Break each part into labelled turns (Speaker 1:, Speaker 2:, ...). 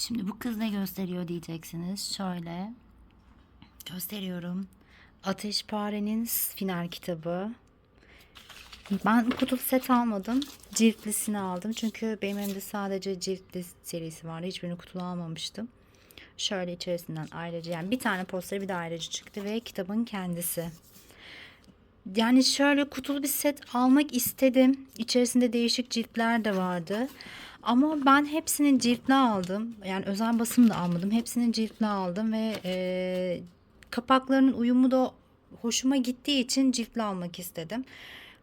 Speaker 1: Şimdi bu kız ne gösteriyor diyeceksiniz. Şöyle gösteriyorum. Ateşpare'nin final kitabı. Ben kutulu set almadım. Ciltlisini aldım. Çünkü benim elimde sadece ciltli serisi vardı. Hiçbirini kutulu almamıştım. Şöyle içerisinden ayrıca yani bir tane posteri bir de ayrıca çıktı ve kitabın kendisi. Yani şöyle kutulu bir set almak istedim. İçerisinde değişik ciltler de vardı. Ama ben hepsinin ciltli aldım. Yani özel basım da almadım. Hepsinin ciltli aldım ve e, kapaklarının uyumu da hoşuma gittiği için ciltli almak istedim.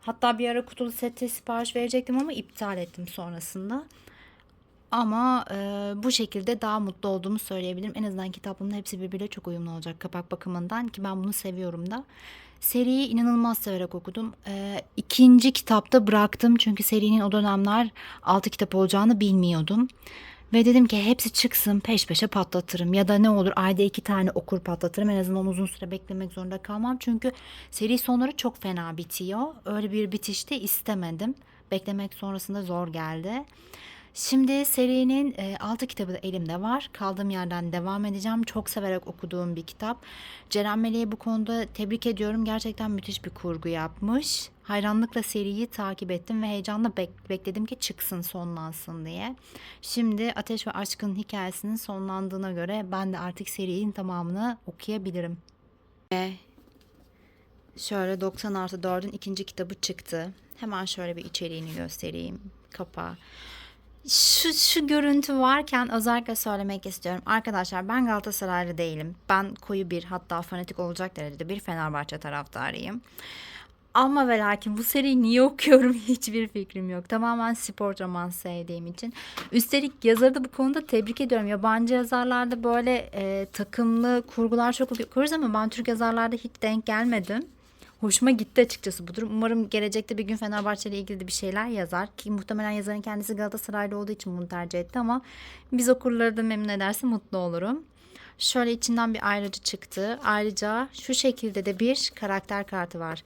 Speaker 1: Hatta bir ara kutulu sete sipariş verecektim ama iptal ettim sonrasında. Ama e, bu şekilde daha mutlu olduğumu söyleyebilirim. En azından kitaplarımın hepsi birbiriyle çok uyumlu olacak kapak bakımından ki ben bunu seviyorum da. Seriyi inanılmaz severek okudum. E, ikinci kitapta bıraktım çünkü serinin o dönemler altı kitap olacağını bilmiyordum. Ve dedim ki hepsi çıksın peş peşe patlatırım ya da ne olur ayda iki tane okur patlatırım en azından uzun süre beklemek zorunda kalmam. Çünkü seri sonları çok fena bitiyor. Öyle bir bitişte istemedim. Beklemek sonrasında zor geldi. Şimdi serinin 6 kitabı da elimde var. Kaldığım yerden devam edeceğim. Çok severek okuduğum bir kitap. Ceren Meleği bu konuda tebrik ediyorum. Gerçekten müthiş bir kurgu yapmış. Hayranlıkla seriyi takip ettim ve heyecanla bek- bekledim ki çıksın, sonlansın diye. Şimdi Ateş ve Aşk'ın hikayesinin sonlandığına göre ben de artık serinin tamamını okuyabilirim. Ve şöyle 90 artı 4'ün ikinci kitabı çıktı. Hemen şöyle bir içeriğini göstereyim. Kapağı. Şu, şu görüntü varken özellikle söylemek istiyorum. Arkadaşlar ben Galatasaraylı değilim. Ben koyu bir hatta fanatik olacak derecede bir Fenerbahçe taraftarıyım. Ama ve lakin bu seriyi niye okuyorum hiçbir fikrim yok. Tamamen spor roman sevdiğim için. Üstelik yazarı da bu konuda tebrik ediyorum. Yabancı yazarlarda böyle e, takımlı kurgular çok okuyoruz ama ben Türk yazarlarda hiç denk gelmedim. Hoşuma gitti açıkçası bu durum. Umarım gelecekte bir gün Fenerbahçe ile ilgili de bir şeyler yazar. Ki muhtemelen yazarın kendisi Galatasaraylı olduğu için bunu tercih etti ama biz okurları da memnun ederse mutlu olurum. Şöyle içinden bir ayrıcı çıktı. Ayrıca şu şekilde de bir karakter kartı var.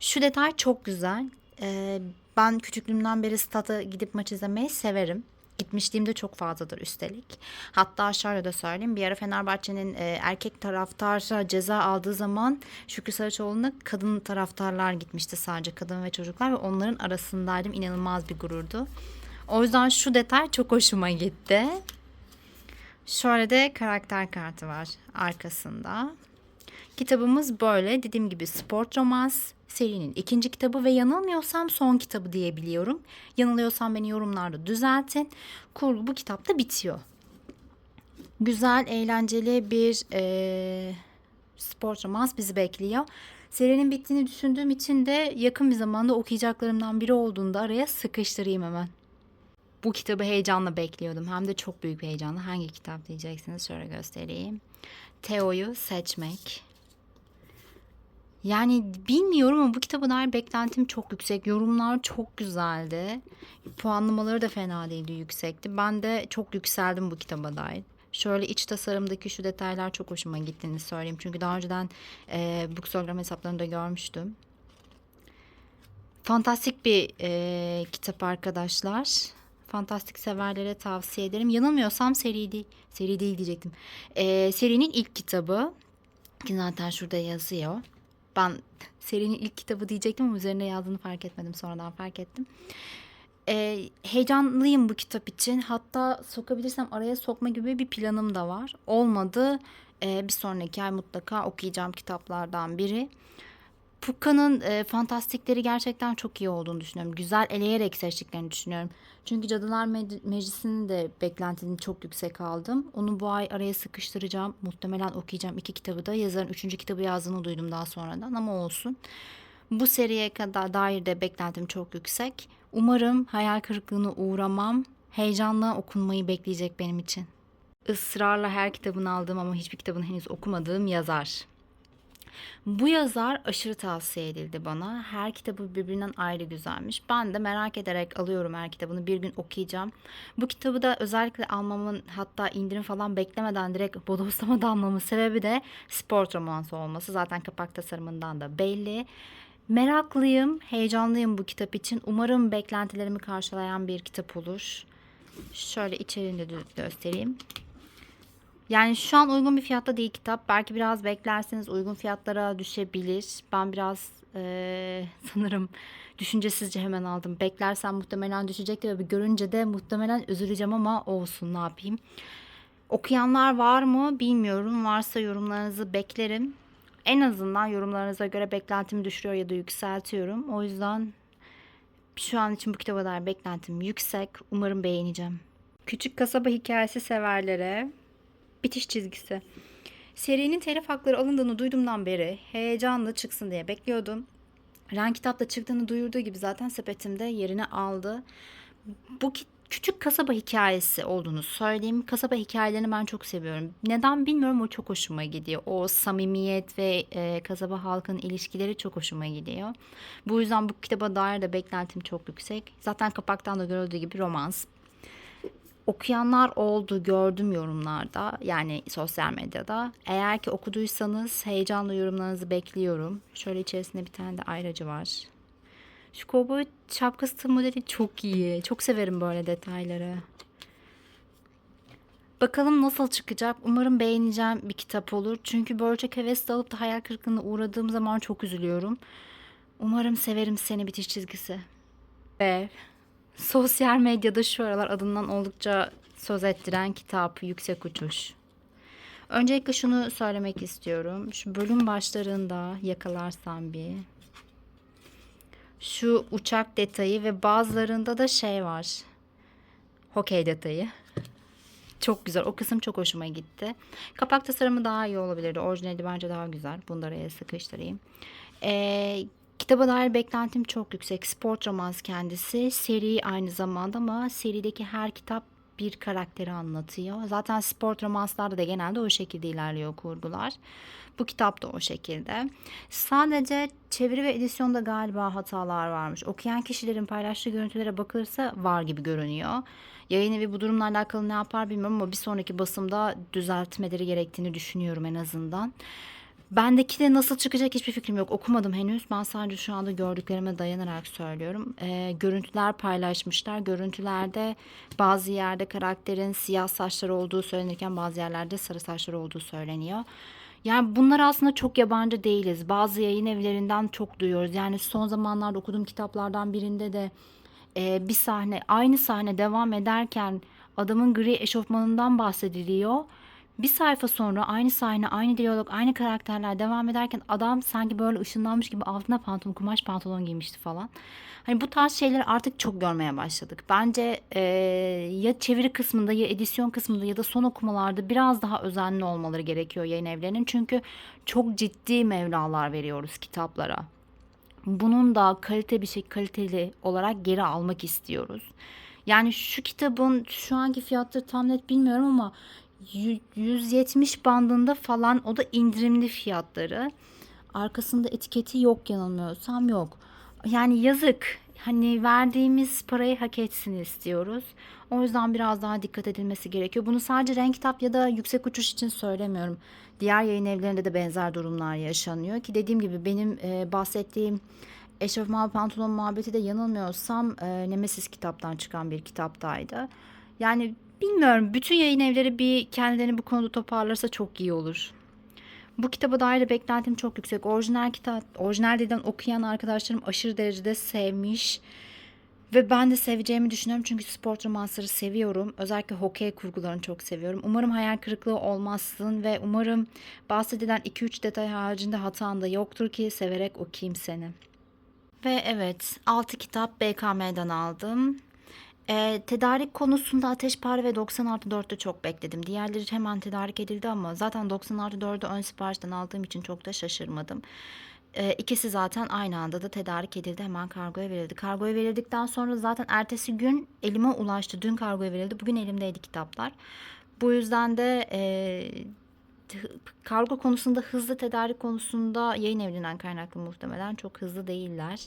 Speaker 1: Şu detay çok güzel. Ee, ben küçüklüğümden beri stada gidip maç izlemeyi severim. Gitmişliğim de çok fazladır üstelik. Hatta şöyle de söyleyeyim. Bir ara Fenerbahçe'nin e, erkek taraftarı ceza aldığı zaman Şükrü Saraçoğlu'na kadın taraftarlar gitmişti sadece kadın ve çocuklar ve onların arasındaydım. İnanılmaz bir gururdu. O yüzden şu detay çok hoşuma gitti. Şöyle de karakter kartı var arkasında. Kitabımız böyle dediğim gibi sport romans serinin ikinci kitabı ve yanılmıyorsam son kitabı diye biliyorum. Yanılıyorsam beni yorumlarda düzeltin. Kurgu bu kitapta bitiyor. Güzel, eğlenceli bir eee spor romans bizi bekliyor. Serinin bittiğini düşündüğüm için de yakın bir zamanda okuyacaklarımdan biri olduğunda araya sıkıştırayım hemen. Bu kitabı heyecanla bekliyordum. Hem de çok büyük bir heyecanla. Hangi kitap diyeceksiniz? Şöyle göstereyim. Teo'yu seçmek. Yani bilmiyorum ama bu kitaba dair beklentim çok yüksek. Yorumlar çok güzeldi. Puanlamaları da fena değildi, yüksekti. Ben de çok yükseldim bu kitaba dair. Şöyle iç tasarımdaki şu detaylar çok hoşuma gittiğini söyleyeyim. Çünkü daha önceden e, Bookstagram hesaplarında görmüştüm. Fantastik bir e, kitap arkadaşlar. Fantastik severlere tavsiye ederim. Yanılmıyorsam seri değil, seri değil diyecektim. E, serinin ilk kitabı. Ki zaten şurada yazıyor. Ben serinin ilk kitabı diyecektim ama üzerine yazdığını fark etmedim. Sonradan fark ettim. Ee, heyecanlıyım bu kitap için. Hatta sokabilirsem araya sokma gibi bir planım da var. Olmadı. Ee, bir sonraki ay mutlaka okuyacağım kitaplardan biri. Pukka'nın e, fantastikleri gerçekten çok iyi olduğunu düşünüyorum. Güzel eleyerek seçtiklerini düşünüyorum. Çünkü Cadılar Me- Meclisi'nin de beklentini çok yüksek aldım. Onu bu ay araya sıkıştıracağım. Muhtemelen okuyacağım iki kitabı da. Yazarın üçüncü kitabı yazdığını duydum daha sonradan ama olsun. Bu seriye kadar dair de beklentim çok yüksek. Umarım hayal kırıklığına uğramam. Heyecanla okunmayı bekleyecek benim için. Israrla her kitabını aldığım ama hiçbir kitabını henüz okumadığım yazar. Bu yazar aşırı tavsiye edildi bana. Her kitabı birbirinden ayrı güzelmiş. Ben de merak ederek alıyorum her kitabını. Bir gün okuyacağım. Bu kitabı da özellikle almamın hatta indirim falan beklemeden direkt bodoslama almamın sebebi de spor romansı olması. Zaten kapak tasarımından da belli. Meraklıyım, heyecanlıyım bu kitap için. Umarım beklentilerimi karşılayan bir kitap olur. Şöyle içeriğini de göstereyim. Yani şu an uygun bir fiyatta değil kitap. Belki biraz beklerseniz uygun fiyatlara düşebilir. Ben biraz eee, sanırım düşüncesizce hemen aldım. Beklersem muhtemelen düşecekti ve görünce de muhtemelen üzüleceğim ama olsun ne yapayım. Okuyanlar var mı bilmiyorum. Varsa yorumlarınızı beklerim. En azından yorumlarınıza göre beklentimi düşürüyor ya da yükseltiyorum. O yüzden şu an için bu kitaba dair beklentim yüksek. Umarım beğeneceğim. Küçük kasaba hikayesi severlere bitiş çizgisi. Serinin telif hakları alındığını duyduğumdan beri heyecanla çıksın diye bekliyordum. Ren kitapta çıktığını duyurduğu gibi zaten sepetimde yerini aldı. Bu küçük kasaba hikayesi olduğunu söyleyeyim. Kasaba hikayelerini ben çok seviyorum. Neden bilmiyorum o çok hoşuma gidiyor. O samimiyet ve e, kasaba halkının ilişkileri çok hoşuma gidiyor. Bu yüzden bu kitaba dair de beklentim çok yüksek. Zaten kapaktan da görüldüğü gibi romans. Okuyanlar oldu gördüm yorumlarda yani sosyal medyada. Eğer ki okuduysanız heyecanla yorumlarınızı bekliyorum. Şöyle içerisinde bir tane de ayracı var. Şu kovboy şapkası modeli çok iyi. Çok severim böyle detayları. Bakalım nasıl çıkacak. Umarım beğeneceğim bir kitap olur. Çünkü böyle çok hevesle alıp da hayal kırıklığına uğradığım zaman çok üzülüyorum. Umarım severim seni bitiş çizgisi. Ve sosyal medyada şu aralar adından oldukça söz ettiren kitap Yüksek Uçuş. Öncelikle şunu söylemek istiyorum. Şu bölüm başlarında yakalarsam bir şu uçak detayı ve bazılarında da şey var. Hokey detayı. Çok güzel. O kısım çok hoşuma gitti. Kapak tasarımı daha iyi olabilirdi. Orijinali bence daha güzel. Bunu da araya sıkıştırayım. Ee, kitaba dair beklentim çok yüksek. Sport romans kendisi. Seri aynı zamanda ama serideki her kitap bir karakteri anlatıyor. Zaten sport romanslarda da genelde o şekilde ilerliyor kurgular. Bu kitap da o şekilde. Sadece çeviri ve edisyonda galiba hatalar varmış. Okuyan kişilerin paylaştığı görüntülere bakılırsa var gibi görünüyor. Yayın evi bu durumla alakalı ne yapar bilmiyorum ama bir sonraki basımda düzeltmeleri gerektiğini düşünüyorum en azından. Bendeki de nasıl çıkacak hiçbir fikrim yok. Okumadım henüz. Ben sadece şu anda gördüklerime dayanarak söylüyorum. Ee, görüntüler paylaşmışlar. Görüntülerde bazı yerde karakterin siyah saçları olduğu söylenirken bazı yerlerde sarı saçları olduğu söyleniyor. Yani bunlar aslında çok yabancı değiliz. Bazı yayın evlerinden çok duyuyoruz. Yani son zamanlarda okuduğum kitaplardan birinde de e, bir sahne aynı sahne devam ederken adamın gri eşofmanından bahsediliyor. Bir sayfa sonra aynı sahne, aynı diyalog, aynı karakterler devam ederken adam sanki böyle ışınlanmış gibi altına pantolon, kumaş pantolon giymişti falan. Hani bu tarz şeyleri artık çok görmeye başladık. Bence e, ya çeviri kısmında ya edisyon kısmında ya da son okumalarda biraz daha özenli olmaları gerekiyor yayın evlerinin. Çünkü çok ciddi mevlalar veriyoruz kitaplara bunun da kalite bir şey kaliteli olarak geri almak istiyoruz. Yani şu kitabın şu anki fiyatları tam net bilmiyorum ama 170 bandında falan o da indirimli fiyatları. Arkasında etiketi yok yanılmıyorsam yok. Yani yazık. Hani verdiğimiz parayı hak etsin istiyoruz. O yüzden biraz daha dikkat edilmesi gerekiyor. Bunu sadece renk kitap ya da yüksek uçuş için söylemiyorum. Diğer yayın evlerinde de benzer durumlar yaşanıyor ki dediğim gibi benim e, bahsettiğim eşofman pantolon muhabbeti de yanılmıyorsam e, Nemesis kitaptan çıkan bir kitaptaydı. Yani bilmiyorum bütün yayın evleri bir kendilerini bu konuda toparlarsa çok iyi olur. Bu kitaba dair de beklentim çok yüksek. Orijinal kitap, orijinal dilden okuyan arkadaşlarım aşırı derecede sevmiş. Ve ben de seveceğimi düşünüyorum çünkü spor romansları seviyorum. Özellikle hokey kurgularını çok seviyorum. Umarım hayal kırıklığı olmazsın ve umarım bahsedilen 2-3 detay haricinde hatan da yoktur ki severek okuyayım seni. Ve evet 6 kitap BKM'den aldım. Ee, tedarik konusunda Ateşpare ve 90 artı 4'te çok bekledim. Diğerleri hemen tedarik edildi ama zaten 90 artı 4'ü ön siparişten aldığım için çok da şaşırmadım. Ee, ikisi zaten aynı anda da tedarik edildi. Hemen kargoya verildi. Kargoya verildikten sonra zaten ertesi gün elime ulaştı. Dün kargoya verildi. Bugün elimdeydi kitaplar. Bu yüzden de e, kargo konusunda hızlı tedarik konusunda yayın evinden kaynaklı muhtemelen çok hızlı değiller.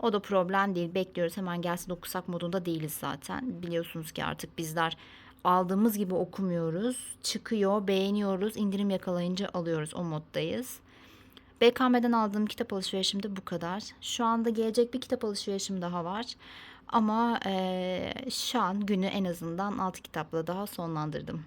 Speaker 1: O da problem değil. Bekliyoruz hemen gelsin okusak modunda değiliz zaten. Biliyorsunuz ki artık bizler aldığımız gibi okumuyoruz. Çıkıyor, beğeniyoruz, indirim yakalayınca alıyoruz. O moddayız. BKM'den aldığım kitap alışverişim de bu kadar. Şu anda gelecek bir kitap alışverişim daha var. Ama eee, şu an günü en azından 6 kitapla daha sonlandırdım.